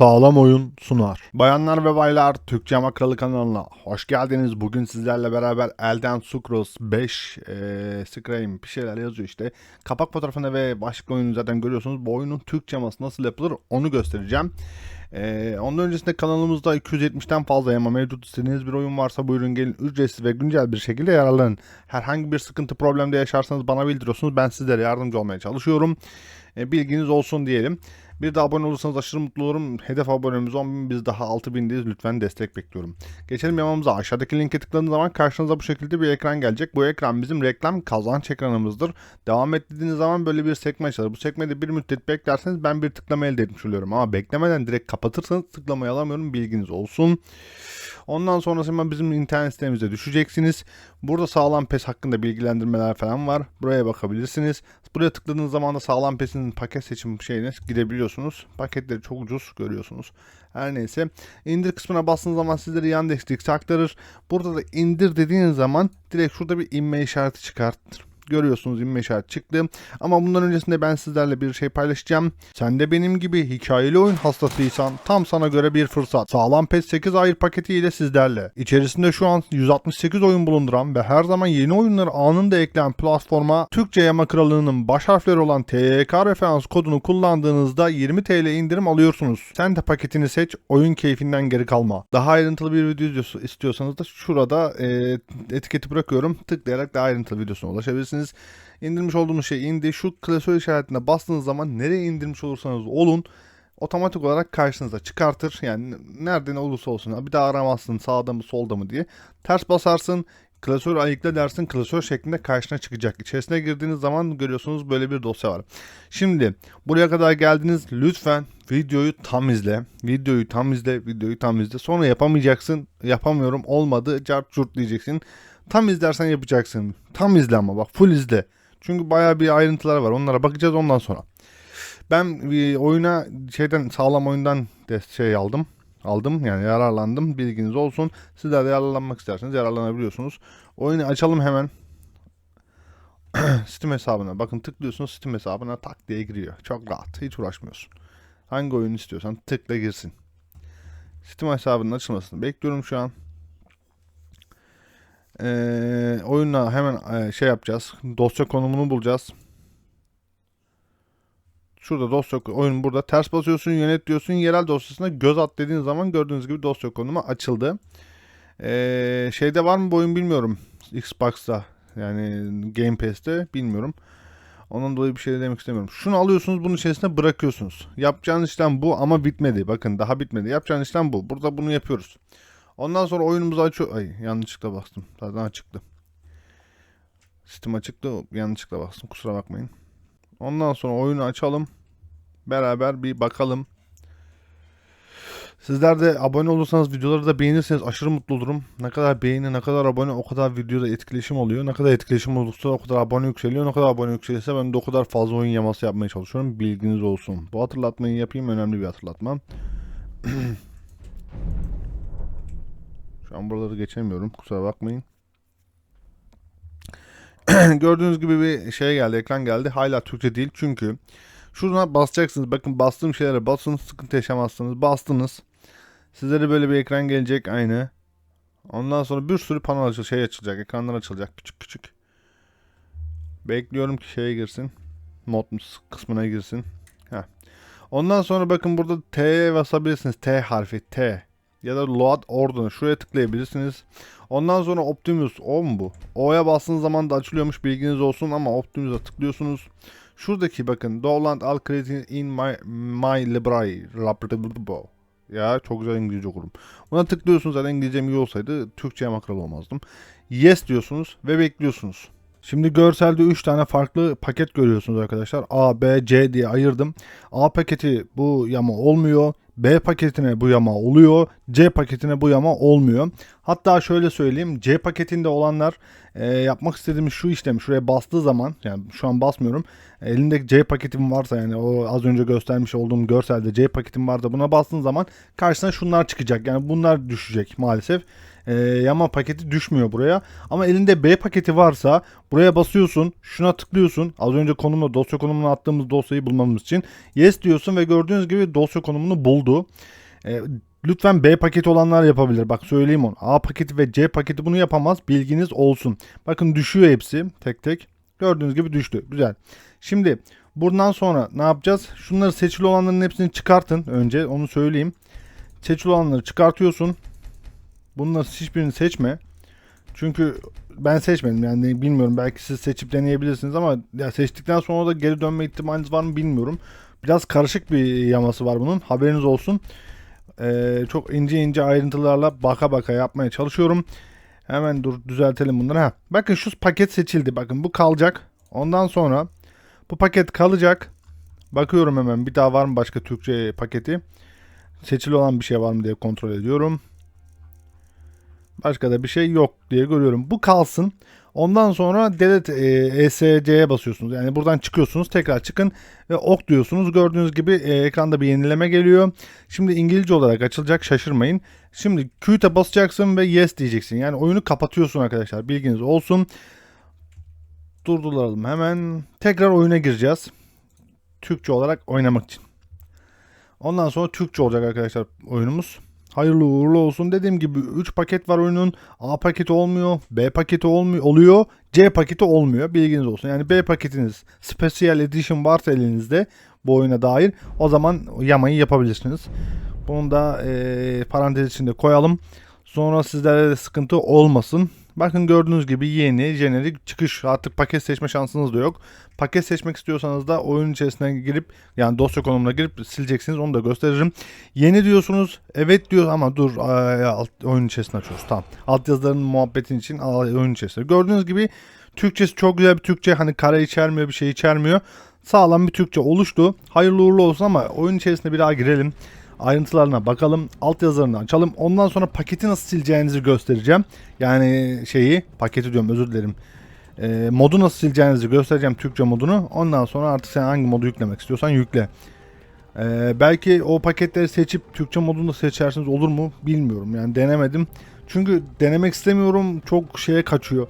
sağlam oyun sunar. Bayanlar ve baylar Türkçe Makralı kanalına hoş geldiniz. Bugün sizlerle beraber Elden Sucrose 5 e, Scream bir şeyler yazıyor işte. Kapak fotoğrafında ve başlık oyunu zaten görüyorsunuz. Bu oyunun Türkçe yaması nasıl yapılır onu göstereceğim. Ee, ondan öncesinde kanalımızda 270'ten fazla yama mevcut. İstediğiniz bir oyun varsa buyurun gelin ücretsiz ve güncel bir şekilde yararlanın. Herhangi bir sıkıntı problemde yaşarsanız bana bildiriyorsunuz. Ben sizlere yardımcı olmaya çalışıyorum. Ee, bilginiz olsun diyelim. Bir de abone olursanız aşırı mutlu olurum. Hedef abonemiz 10.000 biz daha 6.000'deyiz. Lütfen destek bekliyorum. Geçelim yamamıza. Aşağıdaki linke tıkladığınız zaman karşınıza bu şekilde bir ekran gelecek. Bu ekran bizim reklam kazanç ekranımızdır. Devam et dediğiniz zaman böyle bir sekme açılır. Bu sekmede bir müddet beklerseniz ben bir tıklama elde etmiş oluyorum. Ama beklemeden direkt kapatırsanız tıklamayı alamıyorum. Bilginiz olsun. Ondan sonrasında bizim internet sitemize düşeceksiniz. Burada sağlam pes hakkında bilgilendirmeler falan var. Buraya bakabilirsiniz. Buraya tıkladığınız zaman da sağlam pesin paket seçim şeyine gidebiliyorsunuz. Paketleri çok ucuz görüyorsunuz. Her neyse. indir kısmına bastığınız zaman sizleri Yandex aktarır. Burada da indir dediğiniz zaman direkt şurada bir inme işareti çıkartır görüyorsunuz inme işareti çıktı. Ama bundan öncesinde ben sizlerle bir şey paylaşacağım. Sen de benim gibi hikayeli oyun hastasıysan tam sana göre bir fırsat. Sağlam PES 8 ayır paketi ile sizlerle. İçerisinde şu an 168 oyun bulunduran ve her zaman yeni oyunları anında ekleyen platforma Türkçe Yama Kralığı'nın baş harfleri olan TYK referans kodunu kullandığınızda 20 TL indirim alıyorsunuz. Sen de paketini seç, oyun keyfinden geri kalma. Daha ayrıntılı bir video istiyorsanız da şurada e, etiketi bırakıyorum. Tıklayarak daha ayrıntılı videosuna ulaşabilirsiniz isterseniz indirmiş olduğunuz şey indi. Şu klasör işaretine bastığınız zaman nereye indirmiş olursanız olun otomatik olarak karşınıza çıkartır. Yani nerede ne olursa olsun bir daha aramazsın sağda mı solda mı diye. Ters basarsın klasör ayıkla dersin klasör şeklinde karşına çıkacak. İçerisine girdiğiniz zaman görüyorsunuz böyle bir dosya var. Şimdi buraya kadar geldiniz lütfen videoyu tam izle. Videoyu tam izle. Videoyu tam izle. Sonra yapamayacaksın. Yapamıyorum olmadı. Cart curt diyeceksin. Tam izlersen yapacaksın. Tam izle ama bak full izle. Çünkü bayağı bir ayrıntılar var. Onlara bakacağız ondan sonra. Ben bir oyuna şeyden sağlam oyundan de şey aldım. Aldım yani yararlandım. Bilginiz olsun. Sizler de yararlanmak isterseniz yararlanabiliyorsunuz. Oyunu açalım hemen. Steam hesabına. Bakın tıklıyorsunuz Steam hesabına tak diye giriyor. Çok rahat. Hiç uğraşmıyorsun. Hangi oyun istiyorsan tıkla girsin. Steam hesabının açılmasını bekliyorum şu an. Ee, oyunla hemen e, şey yapacağız. Dosya konumunu bulacağız. Şurada dosya oyun burada ters basıyorsun yönet diyorsun yerel dosyasına göz at dediğin zaman gördüğünüz gibi dosya konumu açıldı. Ee, şeyde var mı bu oyun bilmiyorum. Xbox'ta yani Game Pass'te bilmiyorum. Onun dolayı bir şey demek istemiyorum. Şunu alıyorsunuz bunun içerisine bırakıyorsunuz. Yapacağınız işlem bu ama bitmedi. Bakın daha bitmedi. Yapacağınız işlem bu. Burada bunu yapıyoruz. Ondan sonra oyunumuzu açıyor. Ay yanlışlıkla bastım. Zaten açıktı. Steam açıktı. Yanlışlıkla bastım. Kusura bakmayın. Ondan sonra oyunu açalım. Beraber bir bakalım. Sizler de abone olursanız videoları da beğenirseniz aşırı mutlu olurum. Ne kadar beğeni, ne kadar abone o kadar videoda etkileşim oluyor. Ne kadar etkileşim olursa o kadar abone yükseliyor. Ne kadar abone yükselirse ben de o kadar fazla oyun yaması yapmaya çalışıyorum. Bilginiz olsun. Bu hatırlatmayı yapayım. Önemli bir hatırlatma. Şu an buraları geçemiyorum. Kusura bakmayın. Gördüğünüz gibi bir şey geldi. Ekran geldi. Hala Türkçe değil. Çünkü şuna basacaksınız. Bakın bastığım şeylere basın. Sıkıntı yaşamazsınız. Bastınız. Sizlere böyle bir ekran gelecek. Aynı. Ondan sonra bir sürü pano açılacak. Şey açılacak. Ekranlar açılacak. Küçük küçük. Bekliyorum ki şeye girsin. Mod kısmına girsin. Heh. Ondan sonra bakın burada T'ye basabilirsiniz. T harfi. T ya da load order'ı şuraya tıklayabilirsiniz. Ondan sonra Optimus O mu bu? O'ya bastığınız zaman da açılıyormuş bilginiz olsun ama Optimus'a tıklıyorsunuz. Şuradaki bakın Doland All Creating in my, my library. Ya çok güzel İngilizce okurum. Buna tıklıyorsunuz zaten İngilizcem iyi olsaydı Türkçe'ye makral olmazdım. Yes diyorsunuz ve bekliyorsunuz. Şimdi görselde 3 tane farklı paket görüyorsunuz arkadaşlar. A, B, C diye ayırdım. A paketi bu yama olmuyor. B paketine bu yama oluyor. C paketine bu yama olmuyor. Hatta şöyle söyleyeyim. C paketinde olanlar e, yapmak istediğimiz şu işlemi şuraya bastığı zaman yani şu an basmıyorum. Elinde C paketim varsa yani o az önce göstermiş olduğum görselde C paketim varsa buna bastığın zaman karşısına şunlar çıkacak. Yani bunlar düşecek maalesef e, yama paketi düşmüyor buraya. Ama elinde B paketi varsa buraya basıyorsun, şuna tıklıyorsun. Az önce konumda dosya konumuna attığımız dosyayı bulmamız için yes diyorsun ve gördüğünüz gibi dosya konumunu buldu. E, lütfen B paketi olanlar yapabilir. Bak söyleyeyim onu. A paketi ve C paketi bunu yapamaz. Bilginiz olsun. Bakın düşüyor hepsi tek tek. Gördüğünüz gibi düştü. Güzel. Şimdi buradan sonra ne yapacağız? Şunları seçili olanların hepsini çıkartın. Önce onu söyleyeyim. Seçili olanları çıkartıyorsun. Bunları hiçbirini seçme. Çünkü ben seçmedim yani bilmiyorum belki siz seçip deneyebilirsiniz ama ya seçtikten sonra da geri dönme ihtimaliniz var mı bilmiyorum. Biraz karışık bir yaması var bunun haberiniz olsun. Ee, çok ince ince ayrıntılarla baka baka yapmaya çalışıyorum. Hemen dur düzeltelim bunları. Ha, bakın şu paket seçildi. Bakın bu kalacak. Ondan sonra bu paket kalacak. Bakıyorum hemen bir daha var mı başka Türkçe paketi. Seçili olan bir şey var mı diye kontrol ediyorum. Başka da bir şey yok diye görüyorum. Bu kalsın. Ondan sonra delete e, ESC'ye basıyorsunuz. Yani buradan çıkıyorsunuz. Tekrar çıkın ve ok diyorsunuz. Gördüğünüz gibi e, ekranda bir yenileme geliyor. Şimdi İngilizce olarak açılacak. Şaşırmayın. Şimdi Q'te basacaksın ve yes diyeceksin. Yani oyunu kapatıyorsun arkadaşlar. Bilginiz olsun. Durduralım hemen. Tekrar oyuna gireceğiz. Türkçe olarak oynamak için. Ondan sonra Türkçe olacak arkadaşlar oyunumuz. Hayırlı uğurlu olsun. Dediğim gibi 3 paket var oyunun. A paketi olmuyor, B paketi olmuyor, oluyor, C paketi olmuyor. Bilginiz olsun. Yani B paketiniz Special Edition varsa elinizde bu oyuna dair o zaman yamayı yapabilirsiniz. Bunu da e, parantez içinde koyalım. Sonra sizlere de sıkıntı olmasın. Bakın gördüğünüz gibi yeni jenerik çıkış artık paket seçme şansınız da yok. Paket seçmek istiyorsanız da oyun içerisine girip yani dosya konumuna girip sileceksiniz onu da gösteririm. Yeni diyorsunuz evet diyor ama dur ay, alt, oyun içerisinde açıyoruz tamam. Alt yazıların muhabbetin için oyun içerisinde. Gördüğünüz gibi Türkçesi çok güzel bir Türkçe hani kare içermiyor bir şey içermiyor. Sağlam bir Türkçe oluştu. Hayırlı uğurlu olsun ama oyun içerisinde bir daha girelim ayrıntılarına bakalım. Alt yazılarını açalım. Ondan sonra paketi nasıl sileceğinizi göstereceğim. Yani şeyi paketi diyorum özür dilerim. E, modu nasıl sileceğinizi göstereceğim Türkçe modunu. Ondan sonra artık sen hangi modu yüklemek istiyorsan yükle. E, belki o paketleri seçip Türkçe modunu seçersiniz olur mu bilmiyorum. Yani denemedim. Çünkü denemek istemiyorum. Çok şeye kaçıyor.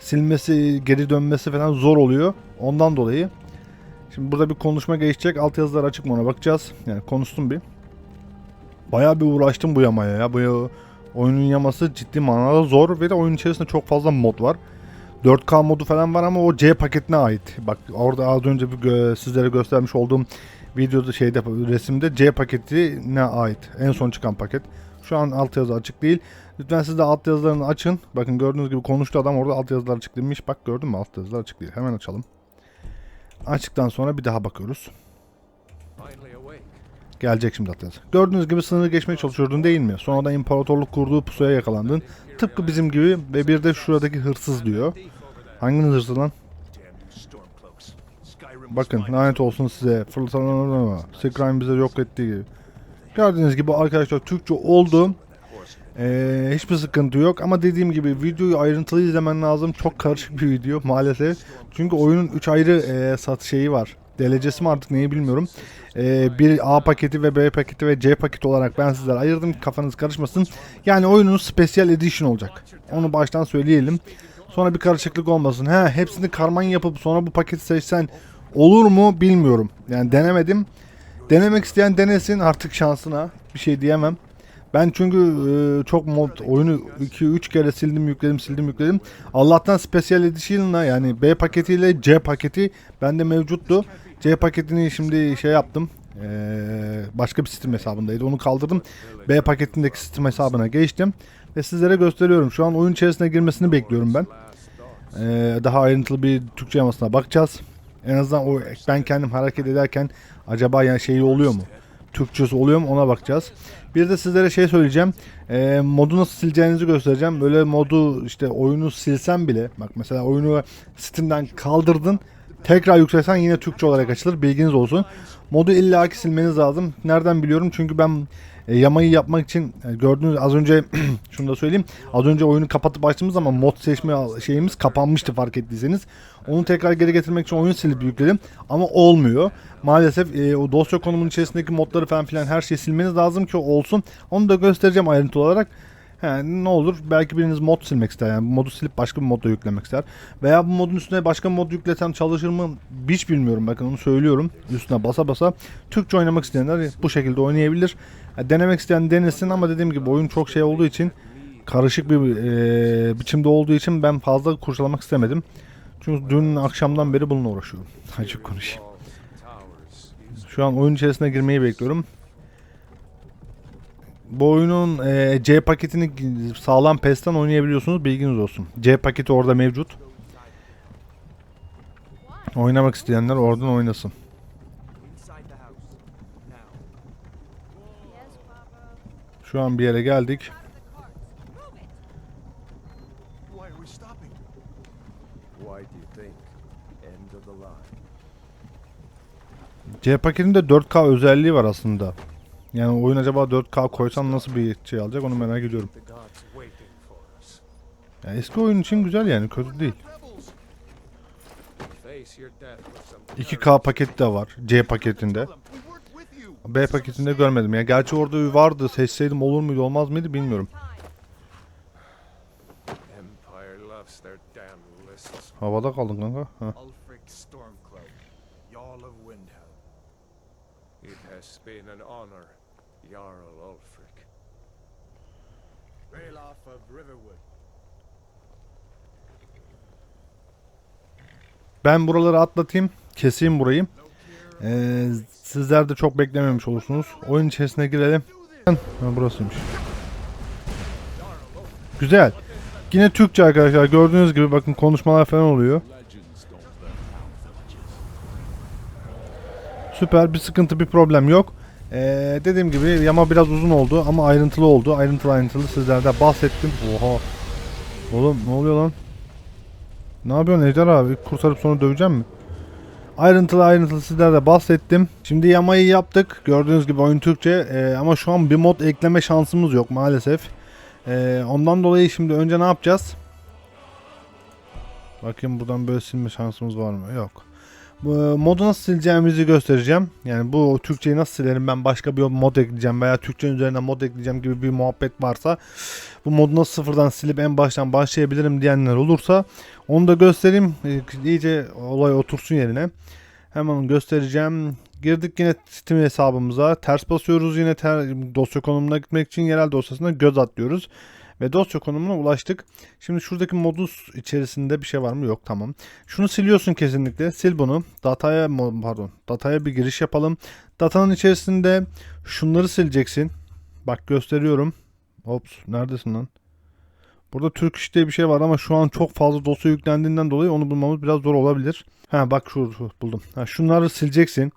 Silmesi, geri dönmesi falan zor oluyor. Ondan dolayı. Şimdi burada bir konuşma geçecek. Alt yazılar açık mı ona bakacağız. Yani konuştum bir. Bayağı bir uğraştım bu yamaya ya. Bu oyunun yaması ciddi manada zor ve de oyun içerisinde çok fazla mod var. 4K modu falan var ama o C paketine ait. Bak orada az önce bir gö- sizlere göstermiş olduğum videoda şeyde resimde C paketine ait. En son çıkan paket. Şu an alt yazı açık değil. Lütfen siz de alt yazılarını açın. Bakın gördüğünüz gibi konuştu adam orada alt yazılar açık demiş. Bak gördün mü alt yazılar açık değil. Hemen açalım. Açtıktan sonra bir daha bakıyoruz. Gelecek şimdi Atlas. Gördüğünüz gibi sınırı geçmeye çalışıyordun değil mi? Sonra da imparatorluk kurduğu pusuya yakalandın. Tıpkı bizim gibi ve bir de şuradaki hırsız diyor. Hanginiz hırsız lan? Bakın lanet olsun size. Fırlatanlar Skyrim bize yok ettiği gibi. Gördüğünüz gibi arkadaşlar Türkçe oldu. Ee, hiçbir sıkıntı yok ama dediğim gibi videoyu ayrıntılı izlemen lazım. Çok karışık bir video maalesef. Çünkü oyunun 3 ayrı e, sat şeyi var. Delecesi mi artık neyi bilmiyorum. Ee, bir A paketi ve B paketi ve C paketi olarak ben sizlere ayırdım. Kafanız karışmasın. Yani oyunun Special Edition olacak. Onu baştan söyleyelim. Sonra bir karışıklık olmasın. He, hepsini karman yapıp sonra bu paketi seçsen olur mu bilmiyorum. Yani denemedim. Denemek isteyen denesin artık şansına. Bir şey diyemem. Ben çünkü e, çok mod oyunu 2-3 kere sildim yükledim sildim yükledim. Allah'tan Special Edition'la yani B paketiyle C paketi bende mevcuttu. C paketini şimdi şey yaptım. Ee, başka bir Steam hesabındaydı. Onu kaldırdım. B paketindeki Steam hesabına geçtim. Ve sizlere gösteriyorum. Şu an oyun içerisine girmesini bekliyorum ben. Ee, daha ayrıntılı bir Türkçe yamasına bakacağız. En azından o ben kendim hareket ederken acaba yani şeyi oluyor mu? Türkçesi oluyor mu ona bakacağız. Bir de sizlere şey söyleyeceğim. E, modu nasıl sileceğinizi göstereceğim. Böyle modu işte oyunu silsen bile bak mesela oyunu Steam'den kaldırdın. Tekrar yükselsen yine Türkçe olarak açılır. Bilginiz olsun. Modu illaki silmeniz lazım. Nereden biliyorum? Çünkü ben e, yamayı yapmak için e, gördüğünüz az önce şunu da söyleyeyim. Az önce oyunu kapatıp açtığımız zaman mod seçme şeyimiz kapanmıştı fark ettiyseniz. Onu tekrar geri getirmek için oyunu silip yükledim ama olmuyor. Maalesef e, o dosya konumunun içerisindeki modları falan filan her şeyi silmeniz lazım ki olsun. Onu da göstereceğim ayrıntı olarak. Yani ne olur belki biriniz mod silmek ister yani modu silip başka bir modda yüklemek ister. Veya bu modun üstüne başka mod yüklesem çalışır mı hiç bilmiyorum bakın onu söylüyorum. Üstüne basa basa Türkçe oynamak isteyenler bu şekilde oynayabilir. Yani denemek isteyen denesin ama dediğim gibi oyun çok şey olduğu için karışık bir e, biçimde olduğu için ben fazla kurcalamak istemedim. Çünkü dün akşamdan beri bununla uğraşıyorum. Açık konuşayım. Şu an oyun içerisine girmeyi bekliyorum. Bu oyunun e, C paketini sağlam PES'ten oynayabiliyorsunuz. Bilginiz olsun. C paketi orada mevcut. Oynamak isteyenler oradan oynasın. Şu an bir yere geldik. C paketinde 4K özelliği var aslında. Yani oyun acaba 4K koysam nasıl bir şey alacak onu merak ediyorum. Yani eski oyun için güzel yani kötü değil. Rebels! Face your death with some 2K paketi de var C paketinde. B paketinde görmedim. Ya gerçi orada vardı. Seçseydim olur muydu olmaz mıydı bilmiyorum. Havada kaldın kanka. Ha. Been an honor, Jarl Ulfric. Ralof of Riverwood. Ben buraları atlatayım. Keseyim burayı. Ee, sizler de çok beklememiş olursunuz. Oyun içerisine girelim. Ha, burasıymış. Güzel. Yine Türkçe arkadaşlar. Gördüğünüz gibi bakın konuşmalar falan oluyor. Süper. Bir sıkıntı, bir problem yok. Ee, dediğim gibi yama biraz uzun oldu ama ayrıntılı oldu. Ayrıntılı ayrıntılı sizlerde bahsettim. Oha. Oğlum ne oluyor lan? Ne yapıyorsun Ejder abi? Kurtarıp sonra döveceğim mi? Ayrıntılı ayrıntılı sizlere bahsettim. Şimdi yamayı yaptık. Gördüğünüz gibi oyun Türkçe. Ee, ama şu an bir mod ekleme şansımız yok maalesef. Ee, ondan dolayı şimdi önce ne yapacağız? Bakayım buradan böyle silme şansımız var mı? Yok. E, modu nasıl sileceğimizi göstereceğim. Yani bu Türkçeyi nasıl silerim ben başka bir mod ekleyeceğim veya Türkçenin üzerine mod ekleyeceğim gibi bir muhabbet varsa bu modu nasıl sıfırdan silip en baştan başlayabilirim diyenler olursa onu da göstereyim. İyice olay otursun yerine. Hemen göstereceğim. Girdik yine Steam hesabımıza. Ters basıyoruz yine ter, dosya konumuna gitmek için yerel dosyasına göz atlıyoruz. Ve dosya konumuna ulaştık. Şimdi şuradaki modus içerisinde bir şey var mı? Yok tamam. Şunu siliyorsun kesinlikle. Sil bunu. Dataya pardon. Dataya bir giriş yapalım. Datanın içerisinde şunları sileceksin. Bak gösteriyorum. Ops neredesin lan? Burada Türk iş diye bir şey var ama şu an çok fazla dosya yüklendiğinden dolayı onu bulmamız biraz zor olabilir. Ha bak şu buldum. Ha, şunları sileceksin.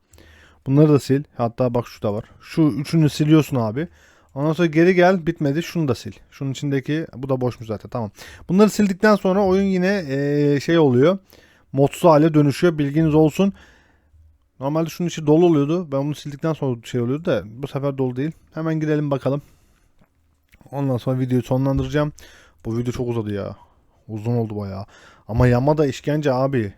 Bunları da sil. Hatta bak şu da var. Şu üçünü siliyorsun abi. Ondan sonra geri gel bitmedi şunu da sil. Şunun içindeki bu da boşmuş zaten tamam. Bunları sildikten sonra oyun yine eee, şey oluyor. Modsuz hale dönüşüyor bilginiz olsun. Normalde şunun içi dolu oluyordu. Ben bunu sildikten sonra şey oluyordu da bu sefer dolu değil. Hemen girelim bakalım. Ondan sonra videoyu sonlandıracağım. Bu video çok uzadı ya. Uzun oldu bayağı. Ama yama da işkence abi.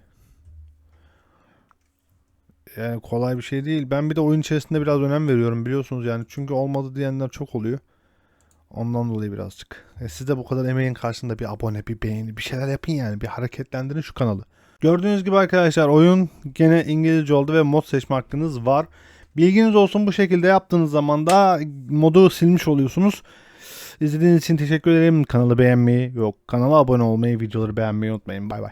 Yani kolay bir şey değil. Ben bir de oyun içerisinde biraz önem veriyorum biliyorsunuz yani. Çünkü olmadı diyenler çok oluyor. Ondan dolayı birazcık. E siz de bu kadar emeğin karşısında bir abone, bir beğeni, bir şeyler yapın yani. Bir hareketlendirin şu kanalı. Gördüğünüz gibi arkadaşlar oyun gene İngilizce oldu ve mod seçme hakkınız var. Bilginiz olsun bu şekilde yaptığınız zaman da modu silmiş oluyorsunuz. İzlediğiniz için teşekkür ederim. Kanalı beğenmeyi, yok kanala abone olmayı, videoları beğenmeyi unutmayın. Bay bay.